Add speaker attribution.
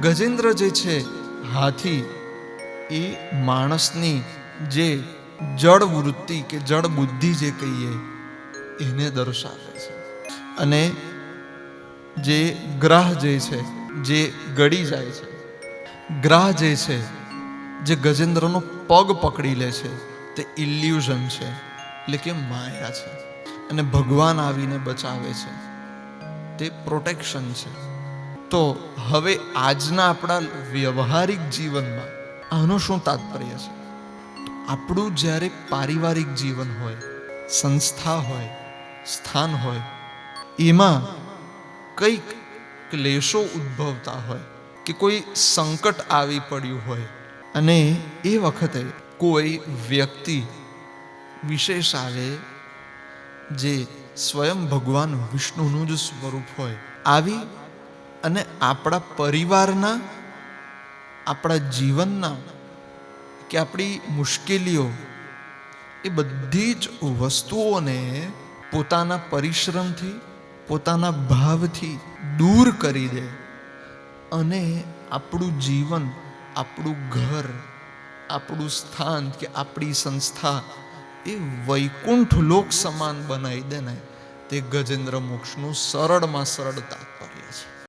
Speaker 1: ગજેન્દ્ર જે છે, હાથી, એ માણસની જે જળ વૃત્તિ કે જળ બુદ્ધિ જે કહીએ, એને દર્શાવે છે. અને જે ગ્રહ જે છે, જે ગળી જાય છે, ગ્રહ જે છે, જે ગજેન્દ્રનો પગ પકડી લે છે, તે ઇલ્યુઝન છે, એટલે કે માયા છે. અને ભગવાન આવીને બચાવે છે. તે પ્રોટેક્શન છે. તો હવે આજના આપણા વ્યવહારિક જીવનમાં આનું શું તાત્પર્ય છે? આપણું જ્યારે પારિવારિક જીવન હોય, સંસ્થા હોય, સ્થાન હોય, એમાં કંઈક ક્લેશો ઉદ્ભવતા હોય કે કોઈ સંકટ આવી પડ્યું હોય અને એ વખતે કોઈ વ્યક્તિ વિશેષ આવે જે સ્વયં ભગવાન વિષ્ણુનું જ સ્વરૂપ હોય, આવી અને આપણા પરિવારના, આપણા જીવનના કે આપણી મુશ્કેલીઓ, એ બધી જ વસ્તુઓને પોતાના પરિશ્રમથી, પોતાના ભાવથી દૂર કરી દે અને આપણું જીવન, આપણું ઘર, આપણું સ્થાન કે આપણી સંસ્થા એ વૈકુંઠ લોક સમાન બનાવી દે ને તે ગજેન્દ્ર મોક્ષનું સરળમાં સરળતા.